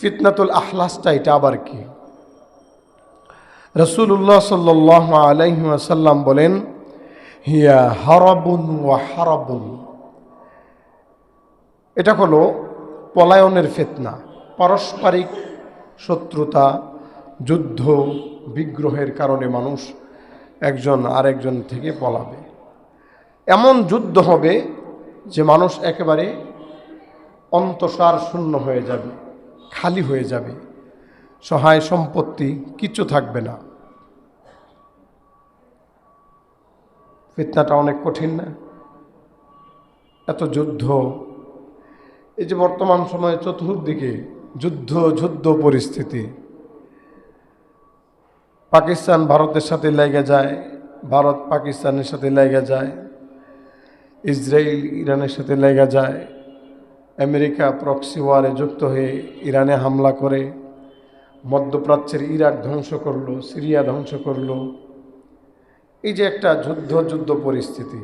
ফিতনাতুল আহলাসটা এটা আবার কি? রসুল্লাহ সাল্লাহ আলাইহি বলেন, হিয়া হারাবুন ওয়া হারাবুন। এটা হলো পলায়নের ফেতনা, পারস্পরিক শত্রুতা, যুদ্ধ, বিগ্রহের কারণে মানুষ একজন আরেকজন থেকে পলাবে। এমন যুদ্ধ হবে যে মানুষ একেবারে অন্তঃসার শূন্য হয়ে যাবে। খালি হয়ে যাবে। সহায় সম্পত্তি কিচ্ছু থাকবে না। ফিতনাটা অনেক কঠিন না? এত যুদ্ধ। এই যে বর্তমান সময়ে চতুর্দিকে যুদ্ধ যুদ্ধ পরিস্থিতি। পাকিস্তান ভারতের সাথে লেগে যায়, ভারত পাকিস্তানের সাথে লেগে যায়, ইসরায়েল ইরানের সাথে লেগে যায়। আমেরিকা প্রক্সি ওয়ারে যুক্ত হয়ে ইরানে হামলা করে, মধ্যপ্রাচ্যের ইরাক ধ্বংস করল, সিরিয়া ধ্বংস করল। এই যে একটা যুদ্ধ যুদ্ধ পরিস্থিতি।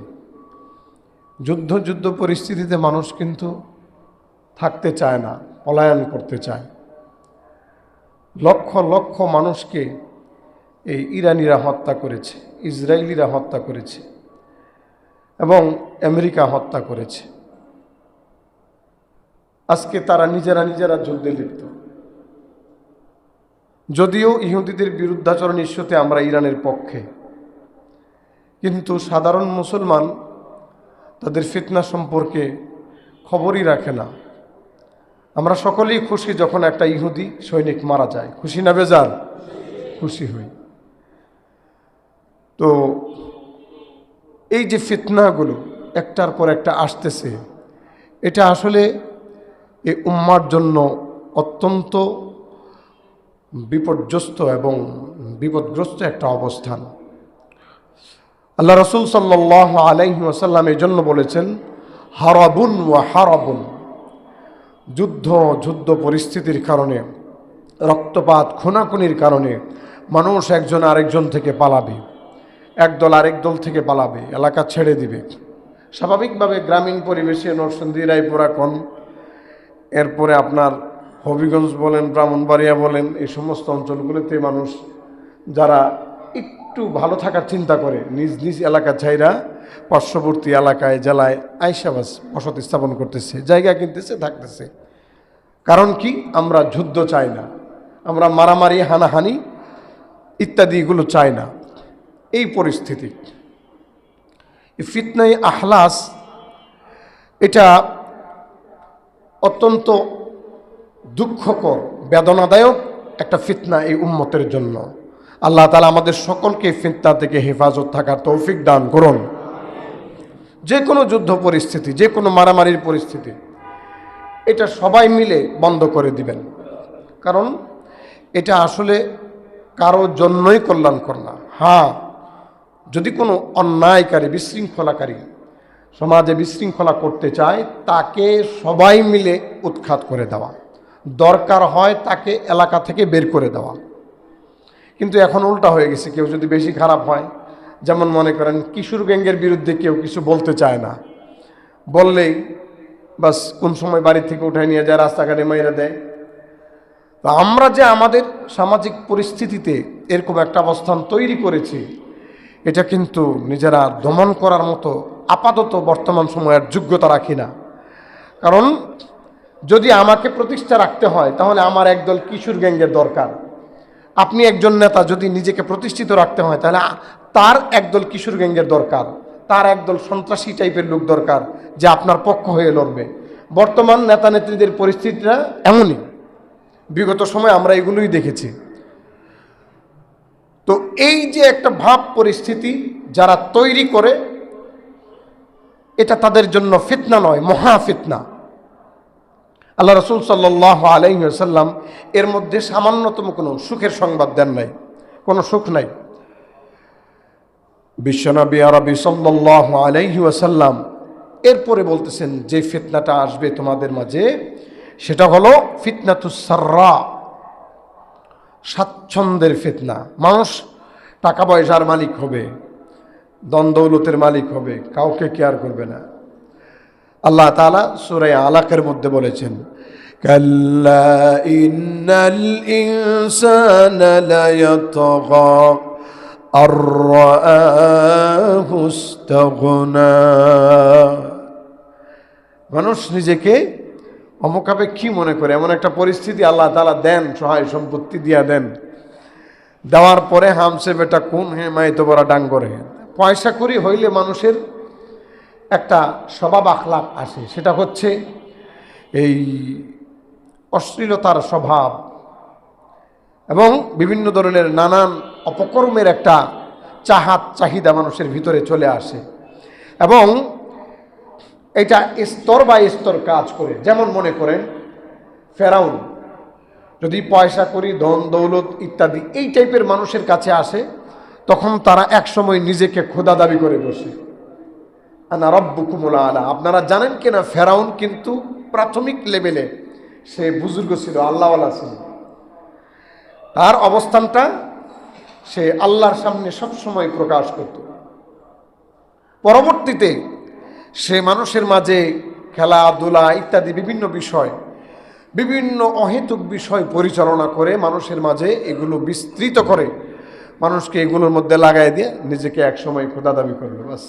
যুদ্ধ যুদ্ধ পরিস্থিতিতে মানুষ কিন্তু থাকতে চায় না, পলায়ন করতে চায়। লক্ষ লক্ষ মানুষকে এই ইরানিরা হত্যা করেছে, ইসরায়েলিরা হত্যা করেছে এবং আমেরিকা হত্যা করেছে। আজকে তারা নিজেরা নিজেরা যুদ্ধে লিপ্ত। যদিও ইহুদিদের বিরুদ্ধাচরণ ইস্যুতে আমরা ইরানের পক্ষে। কিন্তু সাধারণ মুসলমান তাদের ফিতনা সম্পর্কে খবরই রাখে না। আমরা সকলেই খুশি যখন একটা ইহুদি সৈনিক মারা যায়। খুশি না বেজার? খুশি হই। তো এই যে ফিতনাগুলো একটার পর একটা আসতেছে, এটা আসলে এই উম্মার জন্য অত্যন্ত বিপর্যস্ত এবং বিপদগ্রস্ত একটা অবস্থান। আল্লাহ রসুল সাল্লাহ আলাইহি ওসাল্লাম এই জন্য বলেছেন, হারাবুন ওয়া হারাবুন। যুদ্ধ যুদ্ধ পরিস্থিতির কারণে, রক্তপাত, খুনাখুনির কারণে মানুষ একজন আরেকজন থেকে পালাবে। একদল আরেক দল থেকে পালাবে, এলাকা ছেড়ে দিবে। স্বাভাবিকভাবে গ্রামীণ পরিবেশে নরসিংদী, রায়পুরা, কন এরপরে আপনার হবিগঞ্জ বলেন, ব্রাহ্মণবাড়িয়া বলেন, এই সমস্ত অঞ্চলগুলোতে মানুষ যারা একটু ভালো থাকার চিন্তা করে, নিজ নিজ এলাকা ছাইরা পার্শ্ববর্তী এলাকায়, জেলায় আইসাবাস বসতি স্থাপন করতেছে, জায়গা কিনতেছে, থাকতেছে। কারণ কি? আমরা যুদ্ধ চাই না। আমরা মারামারি, হানাহানি ইত্যাদিগুলো চাই না। এই পরিস্থিতি। ফিতনাই আহলাস এটা অত্যন্ত দুঃখকর, বেদনাদায়ক একটা ফিতনা এই উম্মতের জন্য। আল্লাহ তালা আমাদের সকলকে ফিতনা থেকে হেফাজত থাকার তৌফিক দান করুন। যে কোনো যুদ্ধ পরিস্থিতি, যে কোনো মারামারির পরিস্থিতি, এটা সবাই মিলে বন্ধ করে দিবেন। কারণ এটা আসলে কারও জন্যই কল্যাণকর না। হ্যাঁ যদি কোনো অন্যায়কারী, বিশৃঙ্খলাকারী সমাজে বিশৃঙ্খলা করতে চায়, তাকে সবাই মিলে উৎখাত করে দেওয়া। দরকার হয় তাকে এলাকা থেকে বের করে দেওয়া। কিন্তু এখন উল্টা হয়ে গেছে, কেউ যদি বেশি খারাপ হয়, যেমন মনে করেন কিশোর গ্যাংয়ের বিরুদ্ধে কেউ কিছু বলতে চায় না। বললেই বাস কোন সময় বাড়ি থেকে উঠায় নিয়ে যায়, রাস্তাঘাটে মাইরা দেয়। তো আমরা যে আমাদের সামাজিক পরিস্থিতিতে এরকম একটা অবস্থান তৈরি করেছি, এটা কিন্তু নিজেরা দমন করার মতো আপাতত বর্তমান সময়ের যোগ্যতা রাখি না। কারণ যদি আমাকে প্রতিষ্ঠা রাখতে হয়, তাহলে আমার একদল কিশোর গ্যাংয়ের দরকার। আপনি একজন নেতা যদি নিজেকে প্রতিষ্ঠিত রাখতে হয়, তাহলে তার একদল কিশোর গ্যাংয়ের দরকার। তার একদল সন্ত্রাসী টাইপের লোক দরকার যে আপনার পক্ষ হয়ে লড়বে। বর্তমান নেতা নেত্রীদের পরিস্থিতিটা এমনই। বিগত সময় আমরা এগুলোই দেখেছি। তো এই যে একটা ভাব পরিস্থিতি যারা তৈরি করে এটা তাদের জন্য ফিতনা নয়, মহা ফিতনা। আল্লাহ রসুল সাল্লাহ আলাইসাল্লাম এর মধ্যে সামান্যতম কোনো সুখের সংবাদ দেন নাই, কোনো সুখ নাই। বিশ্বনবী আরবি সাল্লাহ আলাইহি ওয়াসাল্লাম এরপরে বলতেছেন, যে ফিতনাটা আসবে তোমাদের মাঝে, সেটা হলো ফিতনা ফিতনাতুসাররা স্বাচ্ছন্দ্যের ফিতনা। মানুষ টাকা পয়সার মালিক হবে দ্বন্দ্বলতের মালিক হবে কাউকে কেয়ার করবে না আল্লাহ তালা সুরাই আলাকের মধ্যে বলেছেন كلا إن الإنسان ليطغى أن رآه استغنى মানুষ নিজেকে অমুখাপেক্ষী মনে করে এমন একটা পরিস্থিতি আল্লাহ তালা দেন সহায় সম্পত্তি দিয়া দেন দেওয়ার পরে হামসে বেটা কোন হে মাই তো বড় ডাঙ্গরে পয়সা করি হইলে মানুষের একটা স্বভাব আখলাপ আসে। সেটা হচ্ছে এই অশ্লীলতার স্বভাব এবং বিভিন্ন ধরনের নানান অপকর্মের একটা চাহাত চাহিদা মানুষের ভিতরে চলে আসে এবং এটা স্তর বা স্তর কাজ করে। যেমন মনে করেন, ফেরাউন, যদি পয়সা করি, ধন, দৌলত ইত্যাদি, এই টাইপের মানুষের কাছে আসে তখন তারা একসময় নিজেকে খোদা দাবি করে বসে। আনা রব্বুকুমুল আলা। আপনারা জানেন কিনা, ফেরাউন কিন্তু প্রাথমিক লেভেলে সে বুজুর্গ ছিল, আল্লাহওয়ালা ছিল। তার অবস্থানটা সে আল্লাহর সামনে সবসময় প্রকাশ করত। পরবর্তীতে সে মানুষের মাঝে খেলাধুলা ইত্যাদি বিভিন্ন বিষয়, বিভিন্ন অহেতুক বিষয় পরিচালনা করে মানুষের মাঝে এগুলো বিস্তৃত করে মানুষকে এগুলোর মধ্যে লাগাই দিয়ে নিজেকে একসময় খোদা দাবি করল, বাস।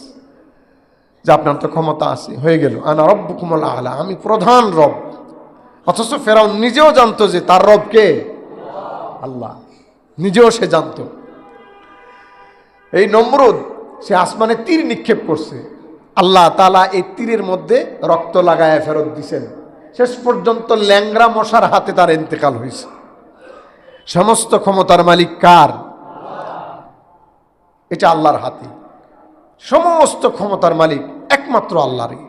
যে আপনার তো ক্ষমতা আছে, হয়ে গেল। আনা রব্ব কুমল আলা আমি প্রধান রব। অথচ ফেরাউন নিজেও জানতো যে তার রব কে? আল্লাহ। নিজেও সে জানতো। এই নমরুদ, সে আসমানে তীর নিক্ষেপ করছে। আল্লাহ তালা এই তীরের মধ্যে রক্ত লাগায় ফেরত দিছেন। শেষ পর্যন্ত ল্যাংরা মশার হাতে তার ইন্তেকাল হয়েছে সমস্ত ক্ষমতার মালিক কার? এটা আল্লাহর হাতে। সমস্ত ক্ষমতার মালিক একমাত্র আল্লাহরই।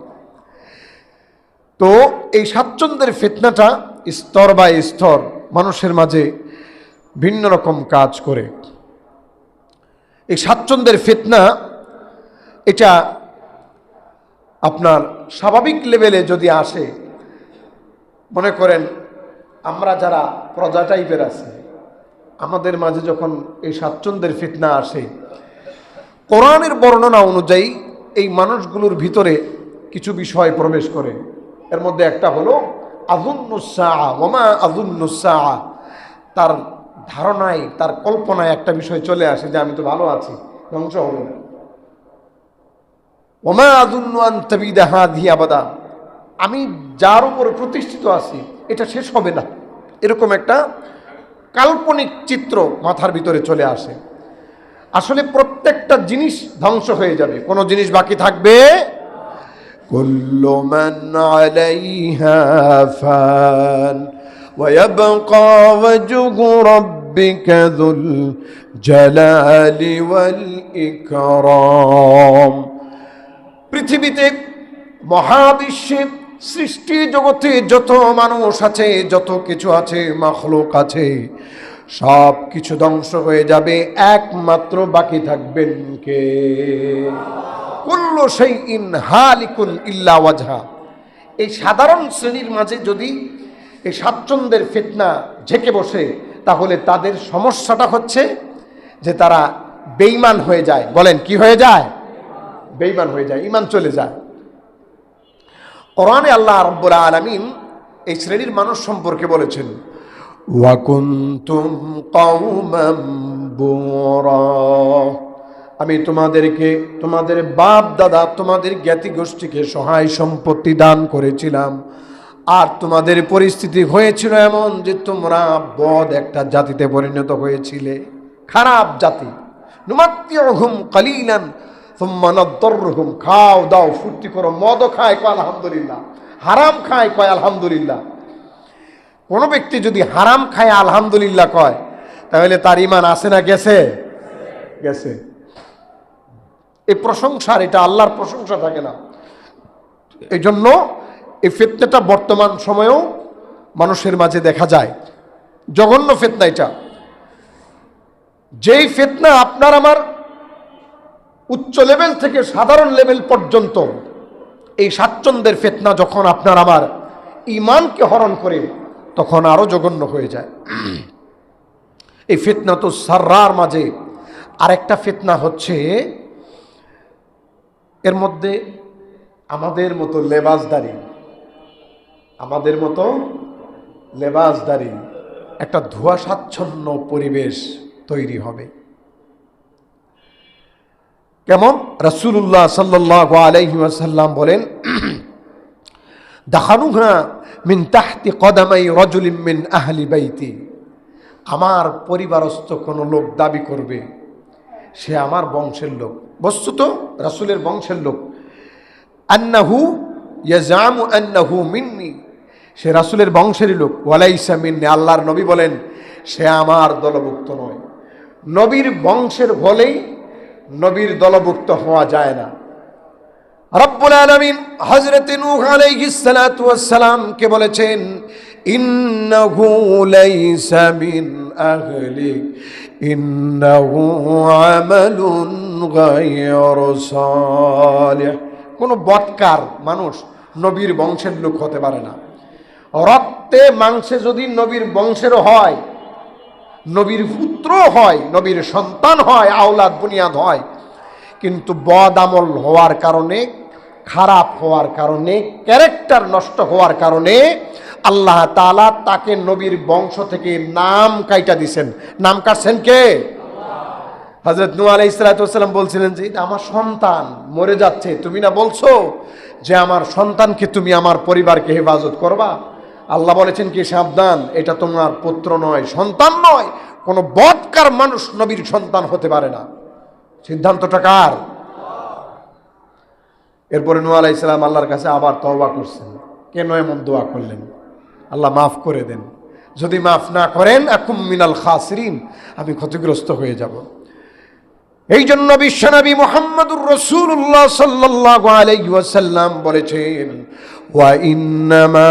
তো এই স্বাচ্ছন্দ্যের ফিতনাটা স্তর বাই স্তর মানুষের মাঝে ভিন্ন রকম কাজ করে। এই স্বাচ্ছন্দ্যের ফিতনা, এটা আপনার স্বাভাবিক লেভেলে যদি আসে, মনে করেন আমরা যারা প্রজা টাইপের আছি, আমাদের মাঝে যখন এই স্বাচ্ছন্দ্যের ফিতনা আসে কোরআনের বর্ণনা অনুযায়ী এই মানুষগুলোর ভিতরে কিছু বিষয় প্রবেশ করে। এর মধ্যে একটা হলো আজুন্নুসা ওমা আজুন্নুসা তার ধারণায়, তার কল্পনায় একটা বিষয় চলে আসে যে, আমি তো ভালো আছি, ধ্বংস হবে না। ওমা আজুন্নান তবিদা হাদি আবাদা। আমি যার উপর প্রতিষ্ঠিত আছি, এটা শেষ হবে না। এরকম একটা কাল্পনিক চিত্র মাথার ভিতরে চলে আসে। আসলে প্রত্যেকটা জিনিস ধ্বংস হয়ে যাবে কোনো জিনিস বাকি থাকবে كل من عليها فان ويبقى وجه ربك ذو الجلال والإكرام পৃথিবীতে মহাবিশ্বে সৃষ্টি জগতে যত মানুষ আছে যত কিছু আছে মখলুক আছে সব কিছু ধ্বংস হয়ে যাবে, একমাত্র বাকি থাকবেন কে? কুল্লু সেই ইন হালিকুন ইল্লা ওয়াজহা। এই সাধারণ শ্রেণির মাঝে যদি এই স্বাচ্ছন্দ্যের ফিতনা ঝেঁকে বসে, তাহলে তাদের সমস্যাটা হচ্ছে যে তারা বেইমান হয়ে যায়। বলেন, কি হয়ে যায়? বেইমান হয়ে যায় ইমান চলে যায়। কোরআনে আল্লাহ রব্বুল আলমিন এই শ্রেণির মানুষ সম্পর্কে বলেছেন আমি তোমাদেরকে, তোমাদের বাপ দাদা, তোমাদের জ্ঞাতি গোষ্ঠীকে সহায় সম্পত্তি দান করেছিলাম। আর তোমাদের পরিস্থিতি হয়েছিল এমন যে তোমরা বদ একটা জাতিতে পরিণত হয়েছিলে। খারাপ জাতি। খাও, দাও, ফুর্তি করো, মদও খায় কয় আলহামদুলিল্লাহ। হারাম খায় কয় আলহামদুলিল্লাহ। কোনো ব্যক্তি যদি হারাম খায়, আলহামদুলিল্লাহ কয়, তাহলে তার ইমান আছে না গেছে? গেছে। এই প্রশংসার, এটা আল্লাহর প্রশংসা থাকে না। এই জন্য এই ফেতনাটা বর্তমান সময়েও মানুষের মাঝে দেখা যায়। জঘন্য ফেতনা এটা। যেই ফেতনা আপনার আমার উচ্চ লেভেল থেকে সাধারণ লেভেল পর্যন্ত, এই স্বাচ্ছন্দ্যের ফেতনা যখন আপনার আমার ইমানকে হরণ করে তখন আরও জঘন্য হয়ে যায়। এই ফিতনা তো সার্রার মাঝে আরেকটা ফিতনা হচ্ছে, এর মধ্যে আমাদের মতো লেবাসদারি আমাদের মতো লেবাসদারি একটা ধোঁয়াশাচ্ছন্ন পরিবেশ তৈরি হবে। কেমন? রসুল্লাহ সাল্লাহ আলাইসাল্লাম বলেন দাহানুহা মিন তাহতি কদামাই রজুলিম মিন আহলি বাইতি। আমার পরিবারস্থ কোনো লোক দাবি করবে, সে আমার বংশের লোক। বস্তুত রাসুলের বংশের লোক। আন্নাহু ইয়াজামু আন্নাহু মিন্নি, সে রাসুলের বংশেরই লোক। ওয়ালাইসা মিন্নি, আল্লাহর নবী বলেন, সে আমার দলভুক্ত নয়। নবীর বংশের হলেই নবীর দলভুক্ত হওয়া যায় না। রব্বুল আলামিন হযরত নূহ আলাইহিস সালাতু ওয়াস সালাম কে বলেছেন, ইন্নাহু লাইসা মিন আহলিক ইন্নাহু আমালুন গায়রু সালিহ। কোন বৎকার মানুষ নবীর বংশের লোক হতে পারে না। রক্তে মাংসে যদি নবীর বংশের হয়, নবীর পুত্র হয়, নবীর সন্তান হয়, আওলাদ, বুনিয়াদ হয় কিন্তু বদ আমল হওয়ার কারণে, খারাপ হওয়ার কারণে, ক্যারেক্টার নষ্ট হওয়ার কারণে আল্লাহ তালা তাকে নবীর বংশ থেকে নাম কাইটা দিছেন। নাম কাটছেন কে? হজরত নু আলাই ইসলাতাম বলছিলেন যে, এটা আমার সন্তান, মরে যাচ্ছে। তুমি না বলছো যে, আমার সন্তানকে তুমি আমার পরিবারকে হেফাজত করবা? আল্লাহ বলেছেন কি, সাবধান, এটা তোমার পুত্র নয়, সন্তান নয়। কোনো বদকার মানুষ নবীর সন্তান হতে পারে না। সিদ্ধান্তটা কার? এরপরে নু আলাই ইসলাম আল্লাহর কাছে আবার তওবা করছেন। কেন এমন দোয়া করলেন? আল্লাহ মাফ করে দেন। যদি মাফ না করেন, আকুম মিনাল খাসরিন, আমি ক্ষতিগ্রস্ত হয়ে যাব। এই জন্য বিশ্বনবী মোহাম্মদুর রসুল্লাহ সাল্লাহ আলাইহি ওয়াসাল্লাম বলেছেন, ওয়া ইন্নামা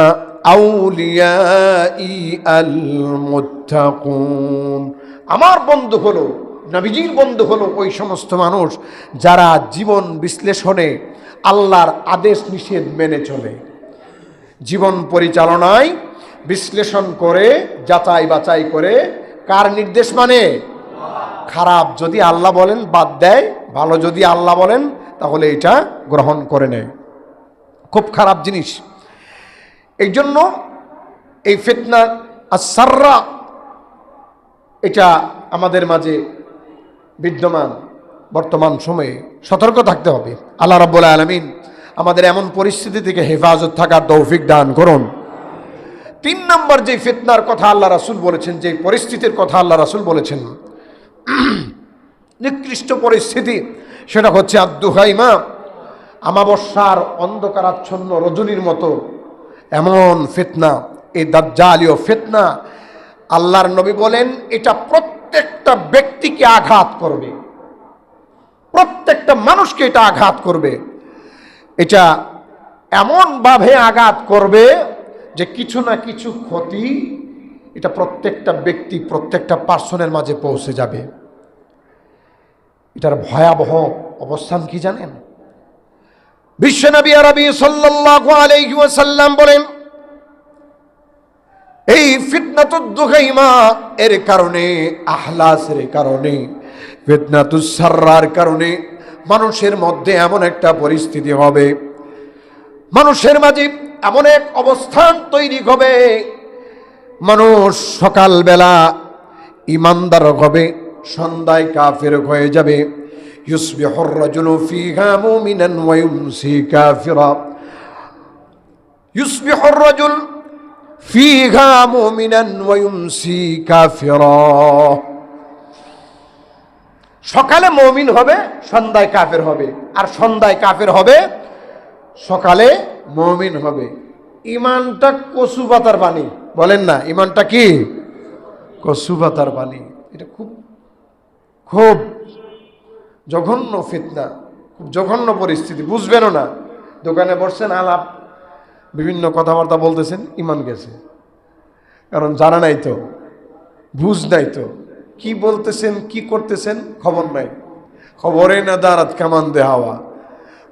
মুত্তাকুন আমার বন্ধু হলো নবীজির বন্ধু হলো ওই সমস্ত মানুষ যারা জীবন বিশ্লেষণে আল্লাহর আদেশ নিষেধ মেনে চলে। জীবন পরিচালনায় বিশ্লেষণ করে, যাচাই বাছাই করে, কার নির্দেশ মানে? খারাপ যদি আল্লাহ বলেন, বাদ দেয়। ভালো যদি আল্লাহ বলেন, তাহলে এটা গ্রহণ করে নেয়। খুব খারাপ জিনিস। এই জন্য এই ফিতনা আসাররা এটা আমাদের মাঝে বিদ্যমান বর্তমান সময়ে সতর্ক থাকতে হবে। আল্লাহ রব্বুল আলমিন আমাদের এমন পরিস্থিতি থেকে হেফাজত থাকার তৌফিক দান করুন। তিন নম্বর যে ফিতনার কথা আল্লাহ রাসুল বলেছেন, যে পরিস্থিতির কথা আল্লাহ রাসুল বলেছেন, নিকৃষ্ট পরিস্থিতি, সেটা হচ্ছে আব্দুহাইমা আমাবস্যার অন্ধকারাচ্ছন্ন রজনীর মতো এমন ফিতনা। এই দাজ্জালীয় ফিতনা আল্লাহর নবী বলেন, এটা প্রত্যেকটা ব্যক্তিকে আঘাত করবে। প্রত্যেকটা মানুষকে এটা আঘাত করবে। এটা এমনভাবে আঘাত করবে যে কিছু না কিছু ক্ষতি এটা প্রত্যেকটা ব্যক্তি, প্রত্যেকটা পার্সনের মাঝে পৌঁছে যাবে। এটার ভয়াবহ অবস্থান কি জানেন? বিশ্বনবী আরবি সাল্লাল্লাহু আলাইহি ওয়াসাল্লাম বলেন এই ফিতনাতুদ্দোকাইমা এর কারণে, আহলাসের কারণে ফিতনাতুসার্রার কারণে মানুষের মধ্যে এমন একটা পরিস্থিতি হবে। মানুষের মাঝে এমন এক অবস্থান তৈরি হবে, মানুষ সকালবেলা ইমানদার হবে, সন্ধ্যায় কাফের হয়ে যাবে। ইউসবিহর রাজুলু ফিহা মুমিনান ওয়া ইউমসি কাফিরা। ইউসবিহর রাজুল فيها مؤمنا ويمسي كافرا সকালে মমিন হবে সন্ধ্যায় কাফের হবে আর সন্ধ্যায় কাফের হবে সকালে মমিন হবে ইমানটা কচু পাতার বাণী বলেন না ইমানটা কি কচু পাতার বাণী এটা খুব খুব জঘন্য ফিতনা খুব জঘন্য পরিস্থিতি বুঝবেনও না দোকানে বসছেন আলাপ বিভিন্ন কথাবার্তা বলতেছেন, ইমান গেছে। কারণ জানা নাই তো, বুঝ নাই তো, কি বলতেছেন, কি করতেছেন, খবর নাই। খবরে না দাঁড়াত কামান দে হাওয়া।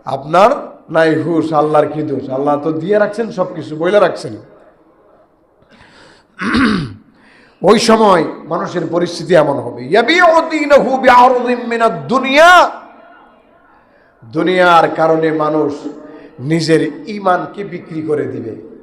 আপনার নাই হুশ, আল্লাহর কি দোষ? আল্লাহ তো দিয়ে রাখছেন সব কিছু বইলে রাখছেন। ওই সময় মানুষের পরিস্থিতি এমন হবে। দুনিয়া। দুনিয়ার কারণে মানুষ নিজের ইমানকে বিক্রি করে দিবে।